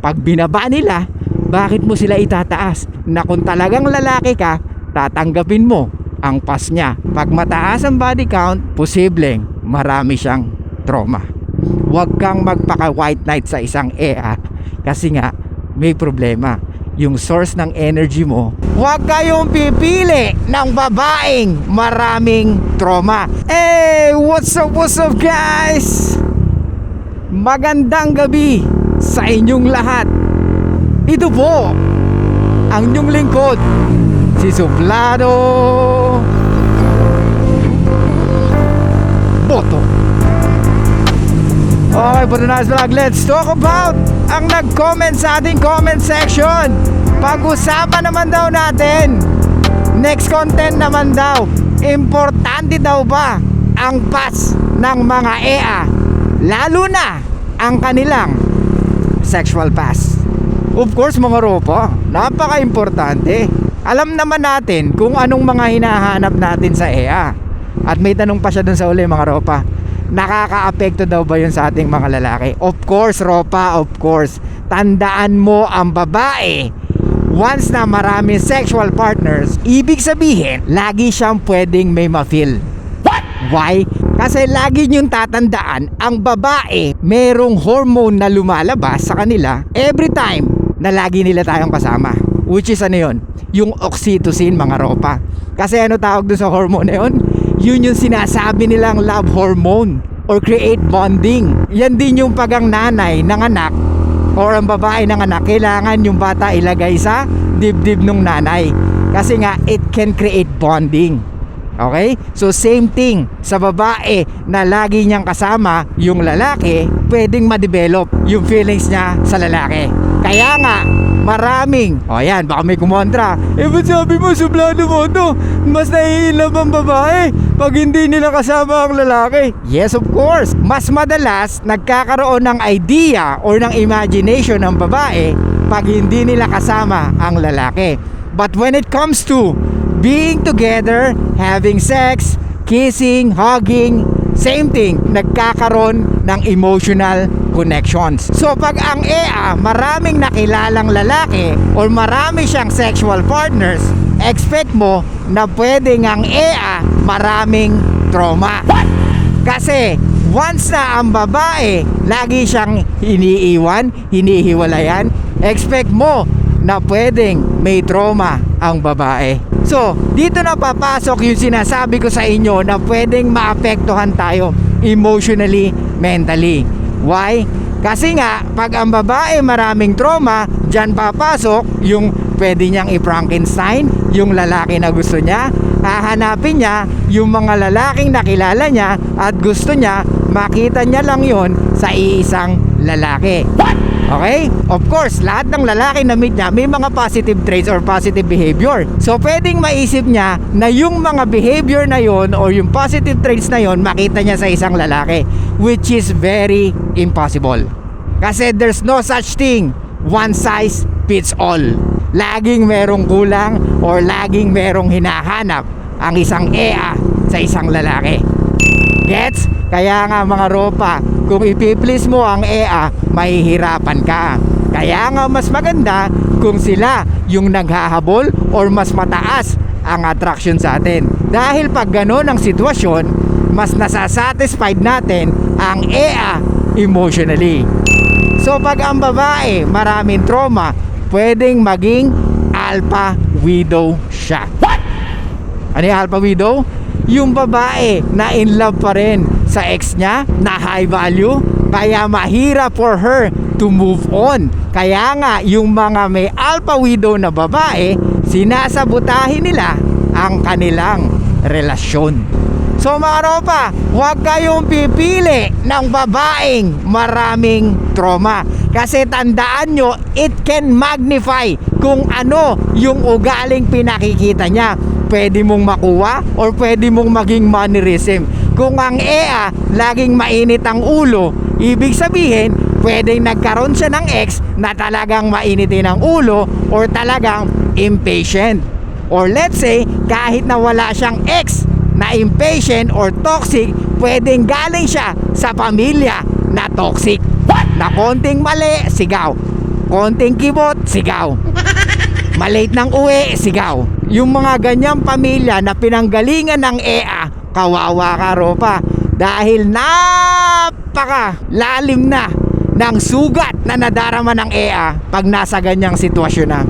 Pag binaba nila, bakit mo sila itataas? Na kung talagang lalaki ka, tatanggapin mo ang pas niya. Pag mataas ang body count, posibleng marami siyang trauma. Huwag kang magpaka white knight sa isang EA kasi nga may problema. Yung source ng energy mo, huwag kayong pipili ng babaeng maraming trauma. Hey, what's up, what's up guys? Magandang gabi sa inyong lahat. Ito po ang inyong lingkod, si Suplado Boto. Okay, for tonight's vlog, let's talk about ang nag-comment sa ating comment section. Pag-usapan naman daw natin, next content naman daw, importante daw ba ang pass ng mga EA, lalo na ang kanilang sexual pass. Of course mga ropa, napaka-importante. Alam naman natin kung anong mga hinahanap natin sa EA. At may tanong pa siya dun sa uli mga ropa. Nakaka-apekto daw ba yun sa ating mga lalaki? Of course, ropa, of course. Tandaan mo ang babae. Once na maraming sexual partners, ibig sabihin, lagi siyang pwedeng may ma-feel. Why? Kasi lagi niyong tatandaan, ang babae, merong hormone na lumalabas sa kanila every time na lagi nila tayong kasama. Which is ano yun? Yung oxytocin, mga ropa. Kasi ano tawag doon sa hormone na yun? Yun yung sinasabi nilang love hormone or create bonding. Yan din yung pag ang nanay ng anak or ang babae ng anak, kailangan yung bata ilagay sa dibdib ng nanay. Kasi nga, it can create bonding. Okay? So same thing sa babae na lagi niyang kasama yung lalaki, pwedeng ma-develop yung feelings niya sa lalaki. Kaya nga, maraming, o yan, baka may kumontra. Eh, ba't sabi mo, sublado mo to? Mas naiilab ang babae pag hindi nila kasama ang lalaki. Yes, of course. Mas madalas, nagkakaroon ng idea or ng imagination ng babae pag hindi nila kasama ang lalaki. But when it comes to being together, having sex, kissing, hugging, same thing, nagkakaroon ng emotional connections. So pag ang EA maraming nakilalang lalaki or marami siyang sexual partners, expect mo na pwedeng ang EA maraming trauma. Kasi once na ang babae lagi siyang iniiwan, hinihiwalayan, expect mo na pwedeng may trauma ang babae. So, dito na papasok yung sinasabi ko sa inyo na pwedeng maapektuhan tayo emotionally, mentally. Why? Kasi nga, pag ang babae maraming trauma, dyan papasok yung pwede niyang i-Frankenstein, yung lalaki na gusto niya, hahanapin niya yung mga lalaking nakilala niya at gusto niya, makita niya lang yon sa iisang lalaki. Okay? Of course, lahat ng lalaki na meet niya may mga positive traits or positive behavior. So, pwedeng maisip niya na yung mga behavior na yon or yung positive traits na yon makita niya sa isang lalaki which is very impossible. Kasi there's no such thing one size fits all. Laging merong kulang or laging merong hinahanap ang isang EA sa isang lalaki. Gets? Kaya nga mga ropa, kung ipiplease mo ang EA, mahihirapan ka. Kaya nga mas maganda kung sila yung naghahabol or mas mataas ang attraction sa atin. Dahil pag gano'n ang sitwasyon, mas nasasatisfied natin ang EA emotionally. So pag ang babae maraming trauma, pwedeng maging alpha widow siya. Ano yung alpha widow? Yung babae na in love pa rin sa ex niya na high value kaya mahirap for her to move on. Kaya nga yung mga may alpha widow na babae, sinasabutahin nila ang kanilang relasyon. So mga ropa, huwag kayong pipili ng babaeng maraming trauma. Kasi tandaan nyo, it can magnify kung ano yung ugaling pinakikita niya. Pwede mong makuha or pwede mong maging mannerism. Kung ang EA laging mainit ang ulo, ibig sabihin, pwedeng nagkaroon siya ng ex na talagang mainitin ang ulo or talagang impatient. Or let's say, kahit na wala siyang ex na impatient or toxic, pwedeng galing siya sa pamilya na toxic. Na konting mali, sigaw. konting kibot, sigaw. Malate ng uwi, sigaw. Yung mga ganyang pamilya na pinanggalingan ng EA, kawawa ka ropa. Dahil napaka lalim na ng sugat na nadarama ng EA pag nasa ganyang sitwasyon na.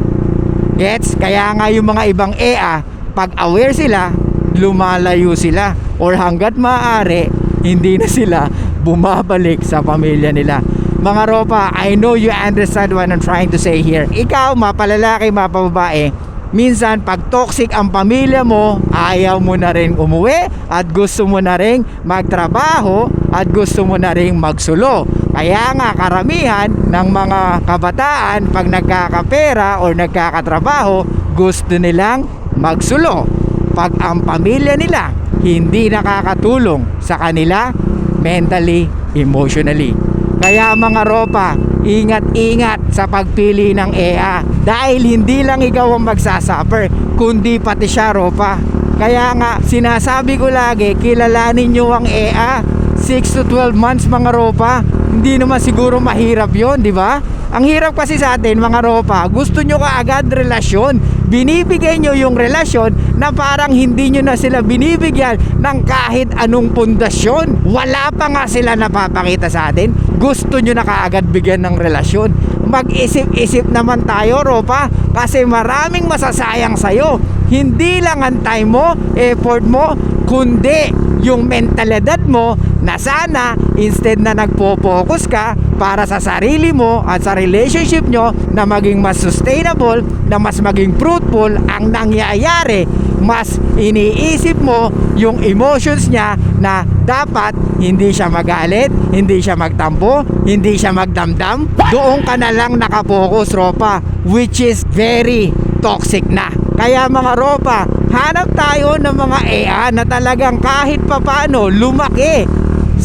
Gets? Kaya nga yung mga ibang EA, pag aware sila, lumalayo sila. Or hanggat maaari, hindi na sila bumabalik sa pamilya nila. Mga ropa, I know you understand what I'm trying to say here. Ikaw, mapalalaki, mapababae, minsan pag toxic ang pamilya mo, ayaw mo na rin umuwi at gusto mo na rin magtrabaho at gusto mo na rin magsulo. Kaya nga karamihan ng mga kabataan pag nagkakapera or nagkakatrabaho, gusto nilang magsulo. Pag ang pamilya nila hindi nakakatulong sa kanila mentally, emotionally. Kaya mga ropa, ingat-ingat sa pagpili ng EA dahil hindi lang ikaw ang magsasuffer, kundi pati siya ropa. Kaya nga, sinasabi ko lagi, kilalanin nyo ang EA. 6 to 12 months mga ropa. Hindi naman siguro mahirap yon di ba? Ang hirap kasi sa atin mga ropa, gusto nyo kaagad relasyon. Binibigay nyo yung relasyon na parang hindi nyo na sila binibigyan ng kahit anong pundasyon. Wala pa nga sila napapakita sa atin. Gusto nyo na kaagad bigyan ng relasyon. Mag-isip-isip naman tayo, Ropa, kasi maraming masasayang sa'yo. Hindi lang ang time mo, effort mo, kundi yung mentalidad mo na sana instead na nagpo-focus ka para sa sarili mo at sa relationship nyo na maging mas sustainable, na mas maging fruitful ang nangyayari, mas iniisip mo yung emotions niya na dapat hindi siya magalit, hindi siya magtampo, hindi siya magdamdam. Doon ka na lang nakapokus, Ropa, which is very toxic na. Kaya mga Ropa, hanap tayo ng mga EA na talagang kahit papano lumaki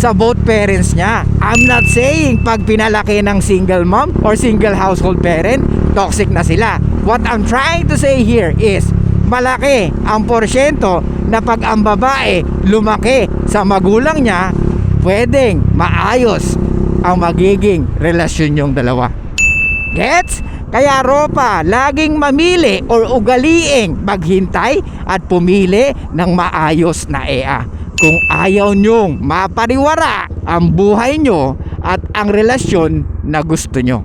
sa both parents niya. I'm not saying pag pinalaki ng single mom or single household parent, toxic na sila. What I'm trying to say here is, malaki ang porsyento na pag ang babae lumaki sa magulang niya, pwedeng maayos ang magiging relasyon yung dalawa. Gets? Kaya ropa, laging mamili or ugaliing maghintay at pumili ng maayos na EA. Kung ayaw nyong mapariwara ang buhay nyo at ang relasyon na gusto nyo.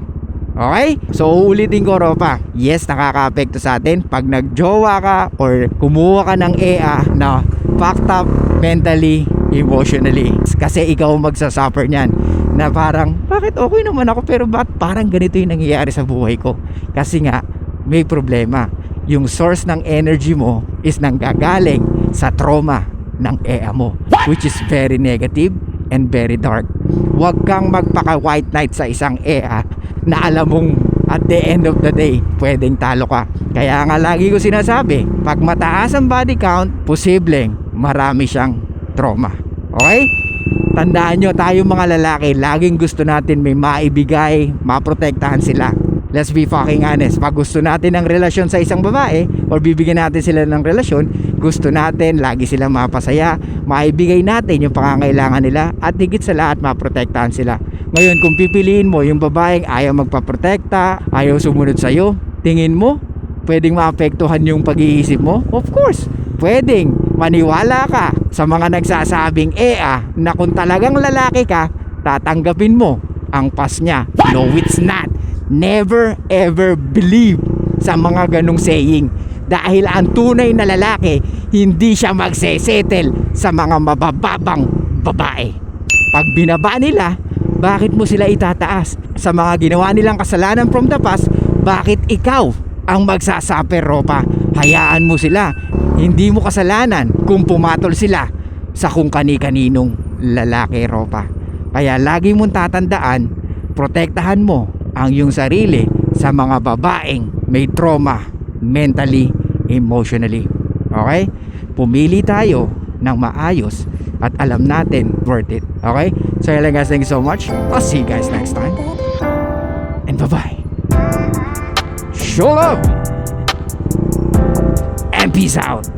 Okay? So uulitin ko Ropa, yes nakaka-apekto sa atin pag nagjowa ka or kumuha ka ng EA na fucked up mentally, emotionally. Kasi ikaw magsasuffer niyan na parang bakit okay naman ako pero ba't parang ganito yung nangyayari sa buhay ko? Kasi nga may problema. Yung source ng energy mo is nanggagaling sa trauma ng EA mo which is very negative and very dark. Huwag kang magpaka white knight sa isang EA na alam mong at the end of the day, pwedeng talo ka. Kaya nga lagi ko sinasabi, pag mataas ang body count, posibleng marami siyang trauma. Okay? Tandaan nyo, tayo mga lalaki, laging gusto natin may maibigay, maprotektahan sila. Let's be fucking honest. Pag gusto natin ng relasyon sa isang babae, or bibigyan natin sila ng relasyon, gusto natin lagi sila mapasaya, maibigay natin yung pangangailangan nila, at higit sa lahat, maprotektahan sila. Ngayon, kung pipiliin mo yung babaeng ayaw magpaprotekta, ayaw sumunod sa'yo, tingin mo, pwedeng maapektuhan yung pag-iisip mo? Of course, pwedeng maniwala ka sa mga nagsasabing EA na kung talagang lalaki ka, tatanggapin mo ang pas niya. No, it's not. Never ever believe sa mga ganong saying. Dahil ang tunay na lalaki, hindi siya magsesettle sa mga mabababang babae. Pag binaba nila, bakit mo sila itataas? Sa mga ginawa nilang kasalanan from the past, bakit ikaw ang magsasaper ropa? Hayaan mo sila. Hindi mo kasalanan kung pumatol sila sa kung kani-kaninong lalaki ropa. Kaya lagi mong tatandaan, protektahan mo ang iyong sarili sa mga babaeng may trauma mentally, emotionally. Okay? Pumili tayo ng maayos at alam natin worth it. Okay? So yun lang guys, thank you so much. I'll see you guys next time. And bye-bye. Show love! And peace out!